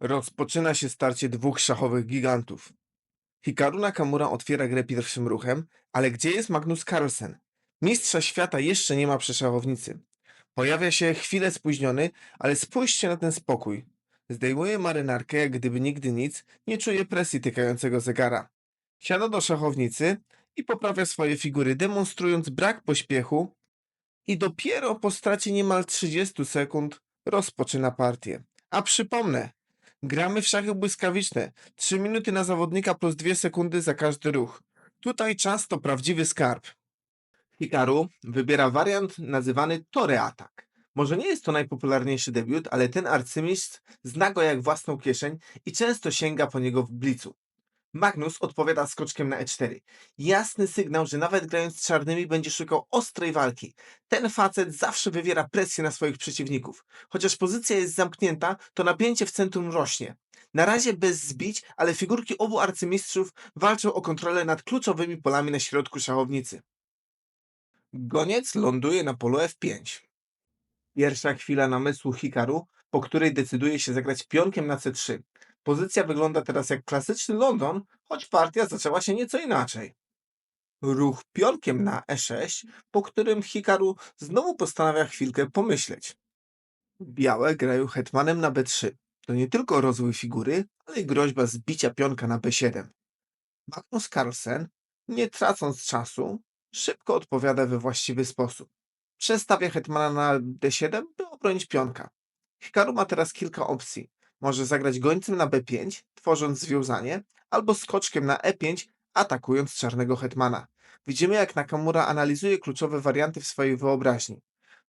Rozpoczyna się starcie dwóch szachowych gigantów. Hikaru Nakamura otwiera grę pierwszym ruchem, ale gdzie jest Magnus Carlsen? Mistrza świata jeszcze nie ma przy szachownicy. Pojawia się chwilę spóźniony, ale spójrzcie na ten spokój. Zdejmuje marynarkę, jak gdyby nigdy nic, nie czuje presji tykającego zegara. Siada do szachownicy i poprawia swoje figury, demonstrując brak pośpiechu i dopiero po stracie niemal 30 sekund rozpoczyna partię. A przypomnę, gramy w szachy błyskawiczne. 3 minuty na zawodnika plus 2 sekundy za każdy ruch. Tutaj czas to prawdziwy skarb. Hikaru wybiera wariant nazywany Tore Atak. Może nie jest to najpopularniejszy debiut, ale ten arcymistrz zna go jak własną kieszeń i często sięga po niego w blicu. Magnus odpowiada skoczkiem na e4. Jasny sygnał, że nawet grając czarnymi będzie szukał ostrej walki. Ten facet zawsze wywiera presję na swoich przeciwników. Chociaż pozycja jest zamknięta, to napięcie w centrum rośnie. Na razie bez zbić, ale figurki obu arcymistrzów walczą o kontrolę nad kluczowymi polami na środku szachownicy. Goniec ląduje na polu F5. Pierwsza chwila namysłu Hikaru, po której decyduje się zagrać pionkiem na C3. Pozycja wygląda teraz jak klasyczny London, choć partia zaczęła się nieco inaczej. Ruch pionkiem na E6, po którym Hikaru znowu postanawia chwilkę pomyśleć. Białe grają hetmanem na B3. To nie tylko rozwój figury, ale i groźba zbicia pionka na B7. Magnus Carlsen, nie tracąc czasu, szybko odpowiada we właściwy sposób. Przestawia hetmana na D7, by obronić pionka. Hikaru ma teraz kilka opcji. Może zagrać gońcem na B5, tworząc związanie, albo skoczkiem na E5, atakując czarnego hetmana. Widzimy, jak Nakamura analizuje kluczowe warianty w swojej wyobraźni.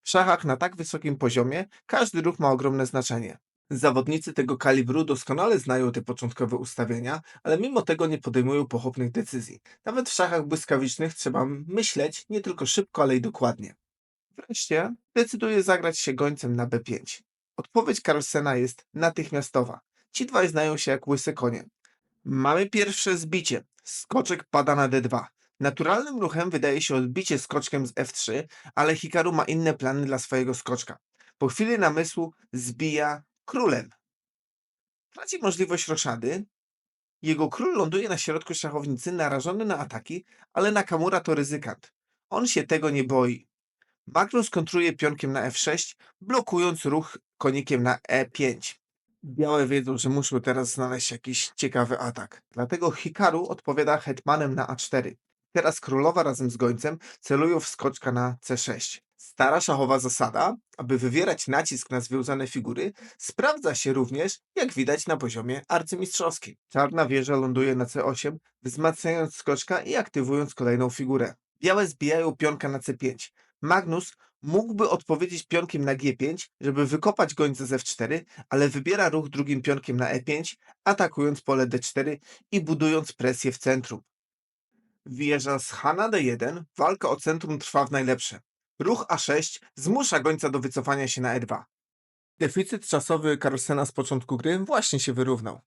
W szachach na tak wysokim poziomie każdy ruch ma ogromne znaczenie. Zawodnicy tego kalibru doskonale znają te początkowe ustawienia, ale mimo tego nie podejmują pochopnych decyzji. Nawet w szachach błyskawicznych trzeba myśleć nie tylko szybko, ale i dokładnie. Wreszcie decyduje zagrać się gońcem na B5. Odpowiedź Carlsena jest natychmiastowa. Ci dwaj znają się jak łyse konie. Mamy pierwsze zbicie. Skoczek pada na D2. Naturalnym ruchem wydaje się odbicie skoczkiem z F3, ale Hikaru ma inne plany dla swojego skoczka. Po chwili namysłu zbija królem. Traci możliwość roszady. Jego król ląduje na środku szachownicy, narażony na ataki, ale Nakamura to ryzykant. On się tego nie boi. Magnus kontruje pionkiem na F6, blokując ruch konikiem na E5. Białe wiedzą, że muszą teraz znaleźć jakiś ciekawy atak. Dlatego Hikaru odpowiada hetmanem na A4. Teraz królowa razem z gońcem celują w skoczka na C6. Stara szachowa zasada, aby wywierać nacisk na związane figury, sprawdza się również, jak widać na poziomie arcymistrzowskim. Czarna wieża ląduje na C8, wzmacniając skoczka i aktywując kolejną figurę. Białe zbijają pionka na C5. Magnus mógłby odpowiedzieć pionkiem na G5, żeby wykopać gońca z F4, ale wybiera ruch drugim pionkiem na E5, atakując pole D4 i budując presję w centrum. Wieża z H na D1, walka o centrum trwa w najlepsze. Ruch A6 zmusza gońca do wycofania się na E2. Deficyt czasowy Carlsena z początku gry właśnie się wyrównał.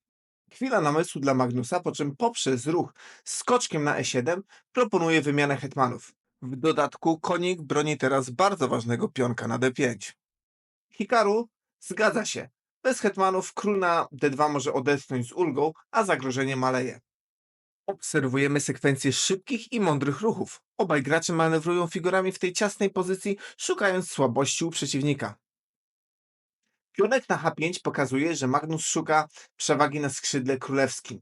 Chwila namysłu dla Magnusa, po czym poprzez ruch z skoczkiem na E7 proponuje wymianę hetmanów. W dodatku konik broni teraz bardzo ważnego pionka na D5. Hikaru zgadza się. Bez hetmanów król na D2 może odetchnąć z ulgą, a zagrożenie maleje. Obserwujemy sekwencję szybkich i mądrych ruchów. Obaj gracze manewrują figurami w tej ciasnej pozycji, szukając słabości u przeciwnika. Pionek na H5 pokazuje, że Magnus szuka przewagi na skrzydle królewskim.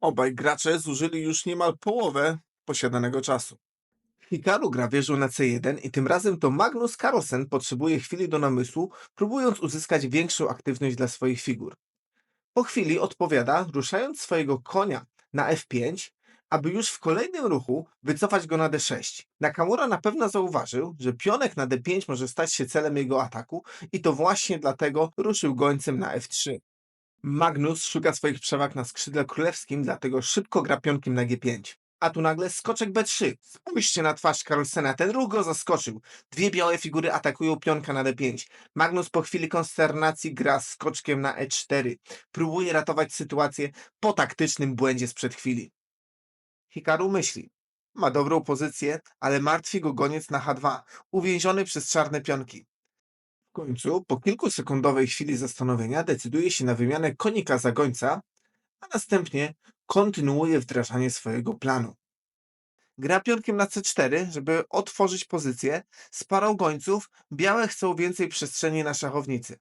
Obaj gracze zużyli już niemal połowę posiadanego czasu. Hikaru gra wieżą na C1 i tym razem to Magnus Carlsen potrzebuje chwili do namysłu, próbując uzyskać większą aktywność dla swoich figur. Po chwili odpowiada, ruszając swojego konia na F5, aby już w kolejnym ruchu wycofać go na D6. Nakamura na pewno zauważył, że pionek na D5 może stać się celem jego ataku i to właśnie dlatego ruszył gońcem na F3. Magnus szuka swoich przewag na skrzydle królewskim, dlatego szybko gra pionkiem na G5. A tu nagle skoczek B3. Spójrzcie na twarz Carlsena, ten ruch go zaskoczył. Dwie białe figury atakują pionka na D5. Magnus po chwili konsternacji gra skoczkiem na E4. Próbuje ratować sytuację po taktycznym błędzie sprzed chwili. Hikaru myśli. Ma dobrą pozycję, ale martwi go goniec na H2, uwięziony przez czarne pionki. końcu, po kilkusekundowej chwili zastanowienia, decyduje się na wymianę konika za gońca, a następnie kontynuuje wdrażanie swojego planu. Gra pionkiem na c4, żeby otworzyć pozycję. Z parą gońców białe chcą więcej przestrzeni na szachownicy.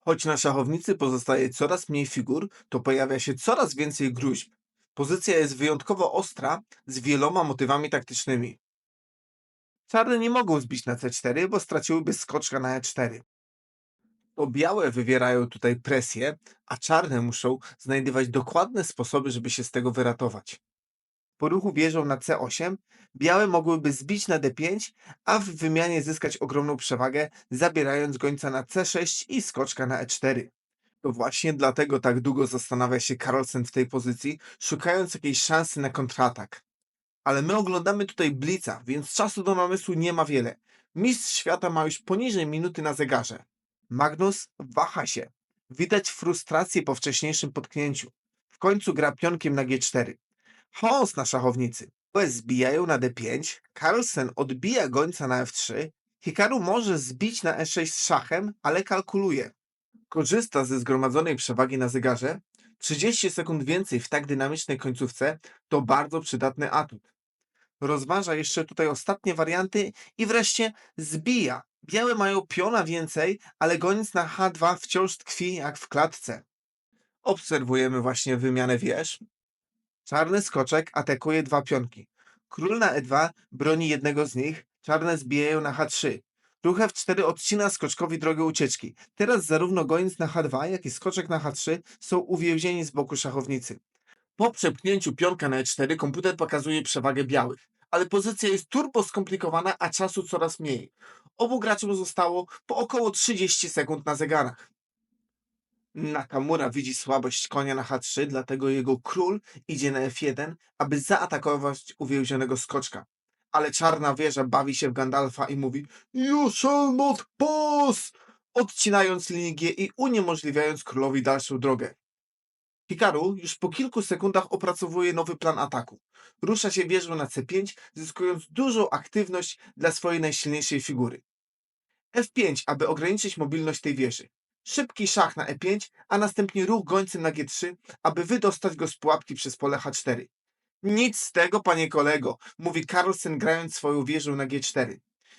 Choć na szachownicy pozostaje coraz mniej figur, to pojawia się coraz więcej gruźb. Pozycja jest wyjątkowo ostra, z wieloma motywami taktycznymi. Czarne nie mogą zbić na c4, bo straciłyby skoczka na e4. To białe wywierają tutaj presję, a czarne muszą znajdywać dokładne sposoby, żeby się z tego wyratować. Po ruchu wieżą na c8 białe mogłyby zbić na d5, a w wymianie zyskać ogromną przewagę, zabierając gońca na c6 i skoczka na e4. To właśnie dlatego tak długo zastanawia się Carlsen w tej pozycji, szukając jakiejś szansy na kontratak. Ale my oglądamy tutaj Blica, więc czasu do namysłu nie ma wiele. Mistrz świata ma już poniżej minuty na zegarze. Magnus waha się. Widać frustrację po wcześniejszym potknięciu. W końcu gra pionkiem na g4. Chaos na szachownicy. Łez zbijają na d5, Carlsen odbija gońca na f3, Hikaru może zbić na e6 z szachem, ale kalkuluje. Korzysta ze zgromadzonej przewagi na zegarze. 30 sekund więcej w tak dynamicznej końcówce to bardzo przydatny atut. Rozważa jeszcze tutaj ostatnie warianty i wreszcie zbija. Białe mają piona więcej, ale goniec na h2 wciąż tkwi jak w klatce. Obserwujemy właśnie wymianę wież. Czarny skoczek atakuje dwa pionki. Król na e2 broni jednego z nich, czarne zbijają na h3. Ruch f4 odcina skoczkowi drogę ucieczki. Teraz zarówno goniec na h2, jak i skoczek na h3 są uwięzieni z boku szachownicy. Po przepchnięciu pionka na e4 komputer pokazuje przewagę białych, ale pozycja jest turbo skomplikowana, a czasu coraz mniej. Obu graczom zostało po około 30 sekund na zegarach. Nakamura widzi słabość konia na h3, dlatego jego król idzie na f1, aby zaatakować uwięzionego skoczka. Ale czarna wieża bawi się w Gandalfa i mówi You shall not pass! Odcinając linię i uniemożliwiając królowi dalszą drogę. Hikaru już po kilku sekundach opracowuje nowy plan ataku. Rusza się wieżą na c5, zyskując dużą aktywność dla swojej najsilniejszej figury. F5, aby ograniczyć mobilność tej wieży. Szybki szach na E5, a następnie ruch gońcem na G3, aby wydostać go z pułapki przez pole H4. Nic z tego, panie kolego, mówi Carlsen grając swoją wieżą na G4.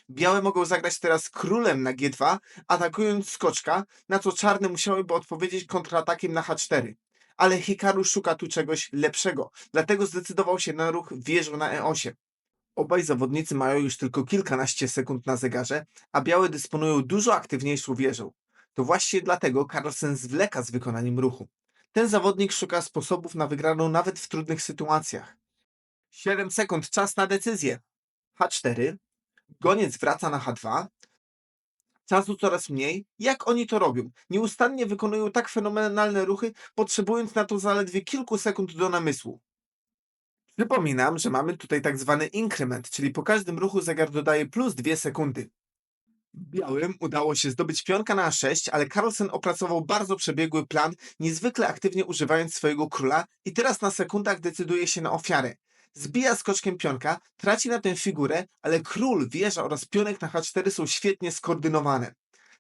Białe mogą zagrać teraz królem na G2, atakując skoczka, na co czarne musiałyby odpowiedzieć kontratakiem na H4. Ale Hikaru szuka tu czegoś lepszego, dlatego zdecydował się na ruch wieżą na E8. Obaj zawodnicy mają już tylko kilkanaście sekund na zegarze, a białe dysponują dużo aktywniejszą wieżą. To właśnie dlatego Carlsen zwleka z wykonaniem ruchu. Ten zawodnik szuka sposobów na wygraną nawet w trudnych sytuacjach. 7 sekund, czas na decyzję. H4, goniec wraca na H2, czasu coraz mniej. Jak oni to robią? Nieustannie wykonują tak fenomenalne ruchy, potrzebując na to zaledwie kilku sekund do namysłu. Przypominam, że mamy tutaj tak zwany inkrement, czyli po każdym ruchu zegar dodaje plus 2 sekundy. Białym udało się zdobyć pionka na A6, ale Carlsen opracował bardzo przebiegły plan, niezwykle aktywnie używając swojego króla i teraz na sekundach decyduje się na ofiarę. Zbija skoczkiem pionka, traci na tę figurę, ale król, wieża oraz pionek na H4 są świetnie skoordynowane.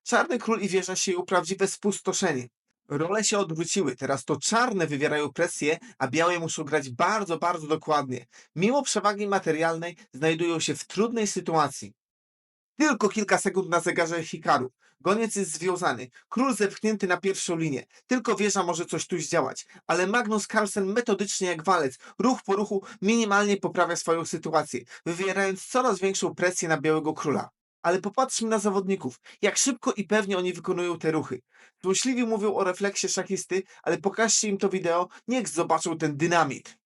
Czarny król i wieża sieją prawdziwe spustoszenie. Role się odwróciły, teraz to czarne wywierają presję, a białe muszą grać bardzo, bardzo dokładnie. Mimo przewagi materialnej znajdują się w trudnej sytuacji. Tylko kilka sekund na zegarze Hikaru. Goniec jest związany. Król zepchnięty na pierwszą linię. Tylko wieża może coś tu zdziałać. Ale Magnus Carlsen metodycznie jak walec, ruch po ruchu minimalnie poprawia swoją sytuację, wywierając coraz większą presję na białego króla. Ale popatrzmy na zawodników. Jak szybko i pewnie oni wykonują te ruchy. Złośliwi mówią o refleksie szachisty, ale pokażcie im to wideo, niech zobaczą ten dynamit.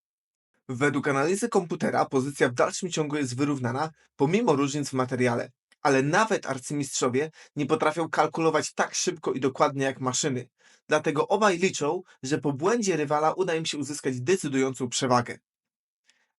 Według analizy komputera pozycja w dalszym ciągu jest wyrównana, pomimo różnic w materiale ale nawet arcymistrzowie nie potrafią kalkulować tak szybko i dokładnie jak maszyny. Dlatego obaj liczą, że po błędzie rywala uda im się uzyskać decydującą przewagę.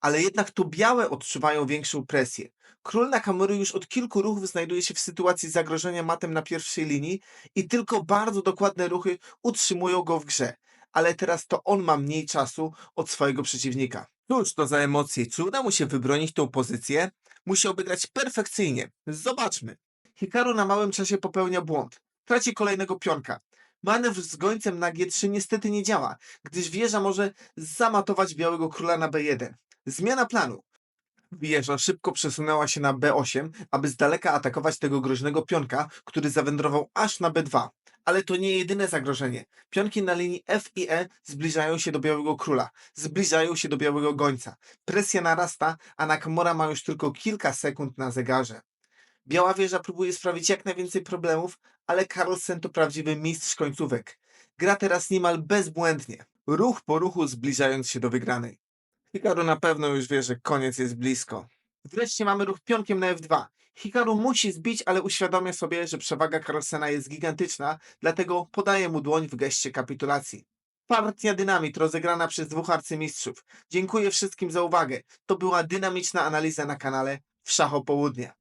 Ale jednak to białe odczuwają większą presję. Król Nakamury już od kilku ruchów znajduje się w sytuacji zagrożenia matem na pierwszej linii i tylko bardzo dokładne ruchy utrzymują go w grze. Ale teraz to on ma mniej czasu od swojego przeciwnika. Cóż to za emocje? Czy uda mu się wybronić tą pozycję? Musiałby grać perfekcyjnie. Zobaczmy. Hikaru na małym czasie popełnia błąd. Traci kolejnego pionka. Manewr z gońcem na G3 niestety nie działa, gdyż wieża może zamatować białego króla na B1. Zmiana planu. Wieża szybko przesunęła się na B8, aby z daleka atakować tego groźnego pionka, który zawędrował aż na B2. Ale to nie jedyne zagrożenie. Pionki na linii F i E zbliżają się do białego króla, zbliżają się do białego gońca. Presja narasta, a Nakamura ma już tylko kilka sekund na zegarze. Biała wieża próbuje sprawić jak najwięcej problemów, ale Carlsen to prawdziwy mistrz końcówek. Gra teraz niemal bezbłędnie, ruch po ruchu zbliżając się do wygranej. Hikaru na pewno już wie, że koniec jest blisko. Wreszcie mamy ruch pionkiem na F2. Hikaru musi zbić, ale uświadamia sobie, że przewaga Carlsena jest gigantyczna, dlatego podaje mu dłoń w geście kapitulacji. Partia Dynamit rozegrana przez dwóch arcymistrzów. Dziękuję wszystkim za uwagę. To była dynamiczna analiza na kanale w Szacho Południe.